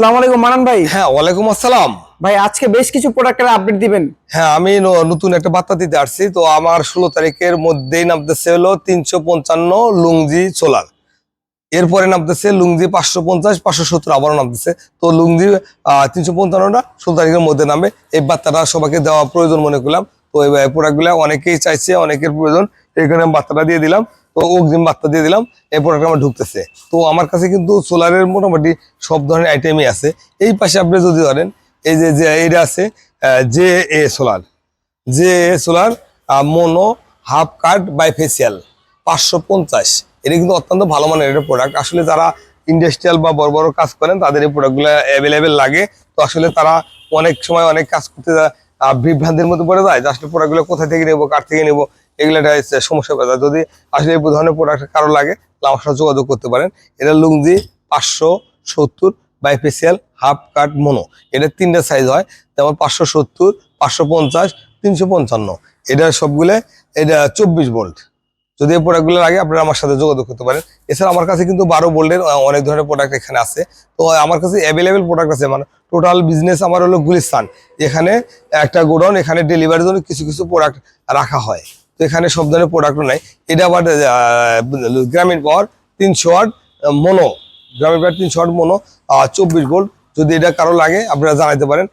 আসসালামু আলাইকুম মানান ভাই। হ্যাঁ ওয়ালাইকুম আসসালাম। ভাই আজকে বেশ কিছু প্রোডাক্টের আপডেট দিবেন। হ্যাঁ আমি নতুন একটা বার্তা দিতে আসছি। তো আমার ষোলো তারিখের মধ্যেই নামতেছে হলো তিনশো পঞ্চান্ন লুঙ্গি সোলার। এরপরে নামতেছে লুঙ্গি পাঁচশো পঞ্চাশ পাঁচশো সত্তর আবারও নামতেছে। তো লুঙ্গি তিনশো পঞ্চান্নটা ষোলো তারিখের মধ্যে নামে। এই বার্তাটা সবাইকে দেওয়া প্রয়োজন মনে করলাম। তো এই প্রোডাক্টগুলো অনেকেই চাইছে অনেকের প্রয়োজন। আমি বার্তাটা দিয়ে দিলাম, তো অগ্রিম বার্তা দিয়ে দিলাম, এই প্রোডাক্ট আমার ঢুকতেছে। তো আমার কাছে কিন্তু সোলারের মোটামুটি সব ধরনের আইটেমই আছে। এই পাশে আপনি যদি ধরেন, এই যে যে এইটা আছে J A Solar J A Solar mono half cut bifacial পাঁচশো পঞ্চাশ। এটা কিন্তু অত্যন্ত ভালো মানের একটা প্রোডাক্ট আসলে যারা ইন্ডাস্ট্রিয়াল বা বড় বড় কাজ করেন, তাদের এই প্রোডাক্টগুলো অ্যাভেলেবেল লাগে। তো আসলে তারা অনেক সময় অনেক কাজ করতে বিভ্রান্তির মধ্যে পড়ে যায় যে, আসলে প্রোডাক্টগুলো কোথা থেকে নেব, কার থেকে নেব? এগুলো একটা সমস্যা যায় যদি আসলে এই ধরনের প্রোডাক্ট কারও লাগে আমার সাথে যোগাযোগ করতে পারেন। এটা লুঙ্গি পাঁচশো সত্তর বাইফেসিয়াল হাফ কাট মোনো এটা তিনটা সাইজ হয়, যেমন পাঁচশো সত্তর, পাঁচশো পঞ্চাশ, তিনশো পঞ্চান্ন। এটা সবগুলো, এটা চব্বিশ বোল্ট যদি এই প্রোডাক্টগুলো লাগে, আপনারা আমার সাথে যোগাযোগ করতে পারেন। এছাড়া আমার কাছে কিন্তু বারো ভোল্টের অনেক ধরনের প্রোডাক্ট এখানে আছে। তো আমার কাছে অ্যাভেলেবেল প্রোডাক্ট আছে মানে টোটাল বিজনেস আমার হলো গুলিস্তান। এখানে একটা গোডাউন এখানে ডেলিভারির জন্য কিছু কিছু প্রোডাক্ট রাখা হয়। তো এখানে সব ধরনের প্রোডাক্টও নাই। এটা আবার গ্রামীণ পাওয়ার তিনশো আট মনো গ্রামীণ পাওয়ার তিনশো আট মনো চব্বিশ ভোল্ট যদি এটা কারও লাগে, আপনারা জানাতে পারেন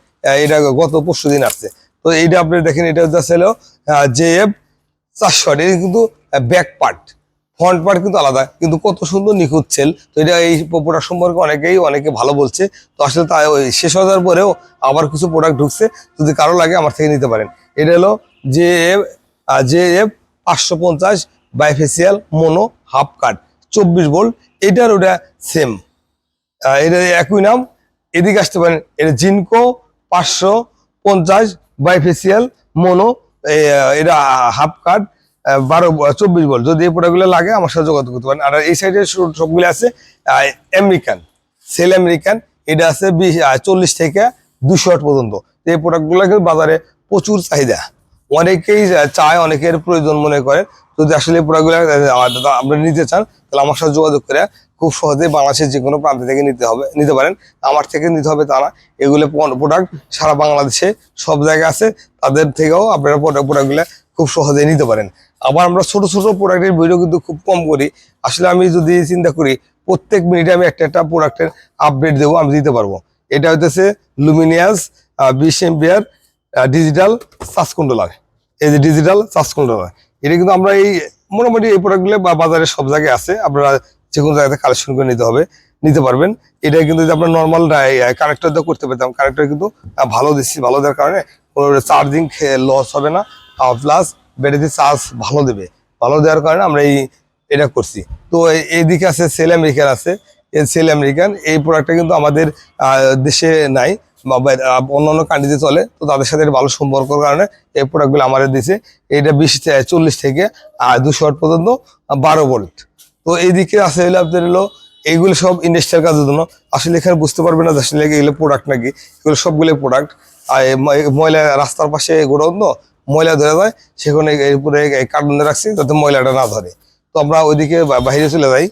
এটা গত পরশু দিন আসছে। তো এইটা আপনি দেখেন, এটা হচ্ছে ছিল জে এফ চারশো আট। এটা কিন্তু ব্যাক পার্ট ফ্রন্ট পার্ট কিন্তু আলাদা, কিন্তু কত সুন্দর নিখুঁত সেল তো এটা এই প্রোডাক্ট সম্পর্কে অনেকেই, অনেকে ভালো বলছে। তো আসলে ওই শেষ যাওয়ার পরেও আবার কিছু প্রোডাক্ট ঢুকছে। যদি কারও লাগে, আমার থেকে নিতে পারেন। এটা হলো জে জে এফ পাঁচশো পঞ্চাশ বাইফেসিয়াল মোনো হাফ কাট, চব্বিশ ভোল্ট, এটার ওটা সেম এটা একই নাম, এদিকে আসতে পারেন, এটা জিনকো পাঁচশো পঞ্চাশ বাইফেসিয়াল মোনো এটা হাফ কাট বারো, চব্বিশ বল যদি এই প্রোডাক্টগুলো লাগে, আমার সাথে যোগাযোগ করতে পারেন। আর এই সাইডে সবগুলো আছে আমেরিকান সেল আমেরিকান এটা আছে বিশ চল্লিশ থেকে দুশো আট পর্যন্ত। এই প্রোডাক্টগুলো কিন্তু বাজারে প্রচুর চাহিদা। অনেকেই চায়, অনেকের প্রয়োজন মনে করে। যদি আসলে প্রোডাক্টগুলো আপনারা নিতে চান, তাহলে আমার সাথে যোগাযোগ করে খুব সহজে বাংলাদেশের যে কোনো প্রান্ত থেকে নিতে হবে, নিতে পারেন। আমার থেকে নিতে হবে তারা এগুলো প্রোডাক্ট সারা বাংলাদেশে সব জায়গায় আছে। তাদের থেকেও আপনারা প্রোডাক্টগুলো খুব সহজে নিতে পারেন। আবার আমরা ছোট ছোট প্রোডাক্টের ভিডিও কিন্তু খুব কম করি। আসলে আমি যদি চিন্তা করি, প্রত্যেক মিনিটে আমি একটা একটা প্রোডাক্টের আপডেট দেবো, আমি দিতে পারব। এটা হইতেছে লুমিনিয়াস বিশ এম্পিয়ার ডিজিটাল চার্জ কন্ট্রোলার এই যে ডিজিটাল চার্জ কন্ট্রোলার এটা কিন্তু আমরা এই মোটামুটি এই প্রোডাক্টগুলো বাজারে সব জায়গায় আছে। আপনারা যে কোনো জায়গাতে কালেকশন করে নিতে হবে, নিতে পারবেন। এটা কিন্তু যদি আপনার নর্মাল কানেক্টর দিয়ে করতে পারতাম। কানেক্টর কিন্তু ভালো দিচ্ছি, ভালো দেওয়ার কারণে কোনো চার্জিং লস হবে না। প্লাস ব্যাটারিতে চার্জ ভালো দেবে। ভালো দেওয়ার কারণে আমরা এই, এটা করছি। তো এই- এইদিকে আছে সেল আমেরিকান আছে। সেল আমেরিকান এই প্রোডাক্টটা কিন্তু আমাদের দেশে নাই। আহ, অন্যান্য কান্ট্রিতে চলে তো তাদের সাথে ভালো সম্পর্কের কারণে এই প্রোডাক্টগুলো আমাদের দিছে। এটা বিশ চল্লিশ থেকে দুশো ওয়াট পর্যন্ত বারো ভোল্ট তো এইদিকে আছে হলো আপনার হলো এইগুলো সব ইন্ডাস্ট্রিয়াল কাজের জন্য। আসলে এখানে বুঝতে পারবে না আসলে এগুলো প্রোডাক্ট নাকি। এগুলো সবগুলো প্রোডাক্ট আর ময়লা রাস্তার পাশে গোডাউন তো ময়লা ধরে যায় সেখানে এরপরে কার্টুনে রাখছি যাতে ময়লাটা না ধরে। তো আমরা ওইদিকে বাইরে চলে যাই।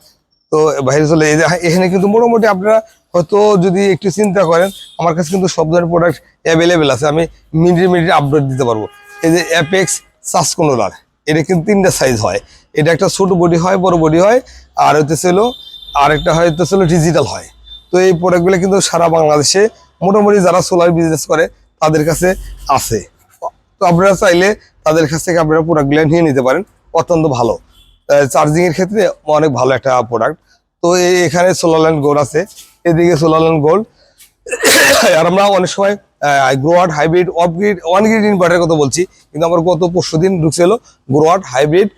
তো বাইরে চলে এখানে কিন্তু মোটামুটি আপনারা হয়তো যদি একটু চিন্তা করেন, আমার কাছে কিন্তু সব ধরনের প্রোডাক্ট অ্যাভেলেবেল আছে, আমি মিনিট মিনিট আপডেট দিতে পারব। এই যে অ্যাপেক্স সাস কন্ট্রোলার এটা কিন্তু তিনটা সাইজ হয়। এটা একটা ছোট বডি হয়, বড় বডি হয়, আর হইতেছে হলো, আর একটা হইতেছে হলো ডিজিটাল হয়। তো এই প্রোডাক্টগুলো কিন্তু সারা বাংলাদেশে মোটামুটি যারা সোলার বিজনেস করে, তাদের কাছে আছে। তো আপনারা চাইলে তাদের কাছ থেকে আপনারা প্রোডাক্টগুলো নিয়ে নিতে পারেন, অত্যন্ত ভালো। চার্জিংয়ের ক্ষেত্রে অনেক ভালো একটা প্রোডাক্ট তো এখানে সোলার ল্যান্ড গোল্ড আছে, এদিকে সোলার ল্যান্ড গোল্ড আর আমরা অনেক সময় Growatt hybrid off grid on grid ইনভার্টারের কথা বলছি, কিন্তু আমার গত পরশু দিন ঢুকছিল Growatt hybrid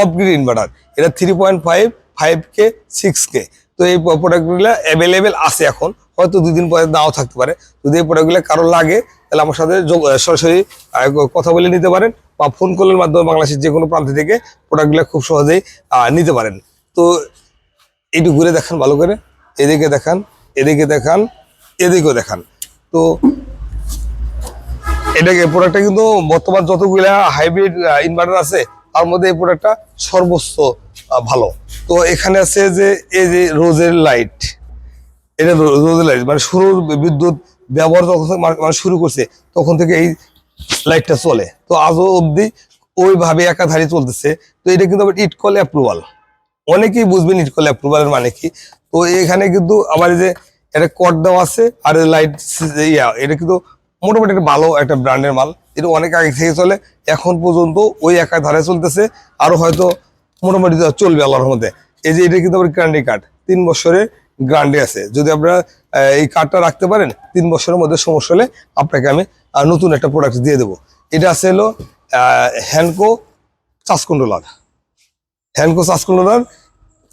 off grid inverter এটা three point five five K six K তো এই প্রোডাক্টগুলো অ্যাভেলেবেল আছে এখন, হয়তো দুদিন পরে নাও থাকতে পারে। যদি এই প্রোডাক্টগুলো কারও লাগে, তাহলে আমার সাথে যোগ- সরাসরি কথা বলে নিতে পারেন বা ফোন কলের মাধ্যমে বাংলাদেশের যে কোনো প্রান্ত থেকে প্রোডাক্টগুলো খুব সহজেই নিতে পারেন। তো একটু ঘুরে দেখান ভালো করে। এদিকে দেখান এদিকে দেখান, এদিকেও দেখান। তো এটাকে প্রোডাক্টটা কিন্তু বর্তমান যতগুলা হাইব্রিড ইনভার্টার আছে, তার মধ্যে এই প্রোডাক্টটা সর্বোচ্চ ভালো। তো এখানে আছে যে, এই যে রোজের লাইট এটা রোজের লাইট মানে শুরু বিদ্যুৎ ব্যবহার যখন মানে শুরু করছে, তখন থেকে এই লাইটটা চলে। তো আজও অবধি ওইভাবে একাধারে চলতেছে। তো এটা কিন্তু আবার ইট কল অ্যাপ্রুভাল অনেকেই বুঝবেন ইট কল অ্যাপ্রুভালের মানে কি। তো এখানে কিন্তু এই যে একটা কট দেওয়া আছে, আর লাইট ইয়া, এটা কিন্তু মোটামুটি একটা ভালো একটা ব্র্যান্ডের মাল। এটা অনেক আগে থেকে চলে, এখন পর্যন্ত ওই একাধারে চলতেছে আরও হয়তো মোটামুটি চলবে আল্লাহর মধ্যে এই যে এটা কিন্তু আবার গ্যারান্টি কার্ড তিন বছরের গ্যারান্টি আছে। যদি আপনারা এই কার্ডটা রাখতে পারেন, তিন বছরের মধ্যে সমস্যা হলে আপনাকে আমি নতুন একটা প্রোডাক্ট দিয়ে দেবো। এটা আছে হলো Handco charge controller Handco charge controller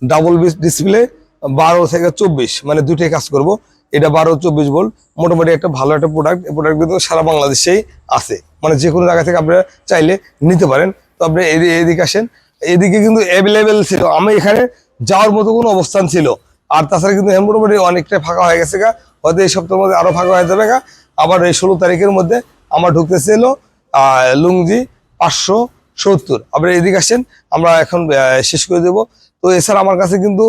double display বারো থেকে চব্বিশ মানে দুইটাই কাজ করব। এটা বারো চব্বিশ ভোল্ট মোটামুটি একটা ভালো একটা প্রোডাক্ট এই প্রোডাক্ট কিন্তু সারা বাংলাদেশেই আছে। মানে যে কোনো জায়গা থেকে আপনারা চাইলে নিতে পারেন। তো আপনি এদি- এদিকে আসেন। এদিকে কিন্তু অ্যাভেলেবেল ছিল। আমি এখানে যাওয়ার মতো কোনো অবস্থান ছিল। আর তাছাড়া কিন্তু মোটামুটি অনেকটাই ফাঁকা হয়ে গেছে গা। হয়তো এই সপ্তাহের মধ্যে আরও ফাঁকা হয়ে যাবে গা। আবার এই ষোলো তারিখের মধ্যে আমার ঢুকতেছে এলো আহ, লুঙ্গি পাঁচশো সত্তর। আপনারা এদিকে আসেন, আমরা এখন শেষ করে দেবো। তো এছাড়া আমার কাছে কিন্তু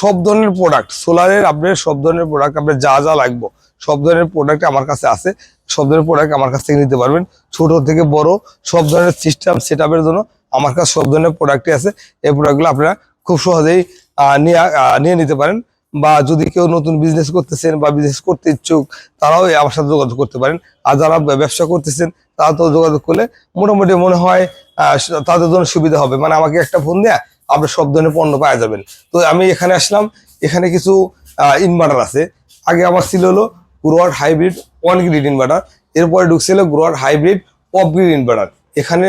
সব ধরনের প্রোডাক্ট সোলারের আপনার সব ধরনের প্রোডাক্ট আপনার যা যা লাগবো, সব ধরনের প্রোডাক্ট আমার কাছে আছে। সব ধরনের প্রোডাক্ট আমার কাছ থেকে নিতে পারবেন, ছোট থেকে বড়, সব ধরনের সিস্টেম সেট জন্য আমার কাছে সব ধরনের প্রোডাক্টই আছে। এই প্রোডাক্টগুলো আপনারা খুব সহজেই নিয়ে নিতে পারেন। বা যদি কেউ নতুন বিজনেস করতেছেন বা বিজনেস করতে ইচ্ছুক, তারাও আমার সাথে যোগাযোগ করতে পারেন। আর যারা ব্যবসা করতেছেন, তারা তো যোগাযোগ করলে মোটামুটি মনে হয় তাদের জন্য সুবিধা হবে। মানে আমাকে একটা ফোন দেয়া, আপনি সব ধরনের পণ্য পাওয়া যাবেন। তো আমি এখানে আসলাম, এখানে কিছু ইনভার্টার আছে। আগে আমার ছিল হলো Growatt hybrid on grid inverter এরপরে ঢুকছিল Growatt hybrid off grid inverter এখানে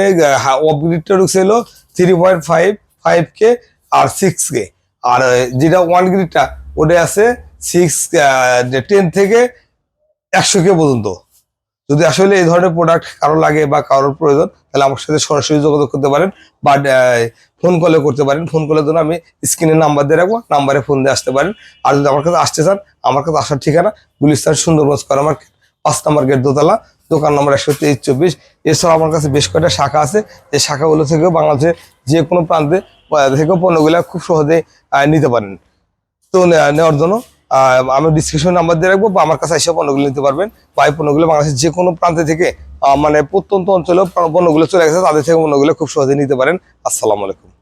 অফ গ্রিডটা ঢুকছে হলো three point five five K আর সিক্স কে আর যেটা ওয়ান গ্রিডটা ওটা আছে সিক্স টেন থেকে একশো কে পর্যন্ত। যদি আসলে এই ধরনের প্রোডাক্ট কারও লাগে বা কারোর প্রয়োজন, তাহলে আমার সাথে সরাসরি যোগাযোগ করতে পারেন বা ফোন কলে করতে পারেন। ফোন কলের জন্য আমি স্ক্রিনে নাম্বার দিয়ে রাখব নাম্বারে ফোন দিয়ে আসতে পারেন। আর যদি আমার কাছে আসতে চান, আমার কাছে আসার ঠিকানা গুলিস্তান সুন্দরগঞ্জ করা মার্কেট পাঁচ নাম্বার গেট দোতলা, দোকান নম্বর একশো তেইশ চব্বিশ। এছাড়াও আমার কাছে বেশ কয়েকটা শাখা আছে। এই শাখাগুলো থেকেও বাংলাদেশের যে কোনো প্রান্তে থেকেও পণ্যগুলো খুব সহজে নিতে পারেন। তো নেওয়ার জন্য আমি ডিসক্রিপশন নাম্বার দিয়ে রাখব বা আমার কাছে এসে পণ্যগুলো নিতে পারবেন বা এই পণ্যগুলো বাংলাদেশের যে কোনো প্রান্তে থেকে মানে প্রত্যন্ত অঞ্চলে পণ্যগুলো চলে গেছে, তাদের থেকে পণ্যগুলো খুব সহজে নিতে পারেন। আসসালামু আলাইকুম।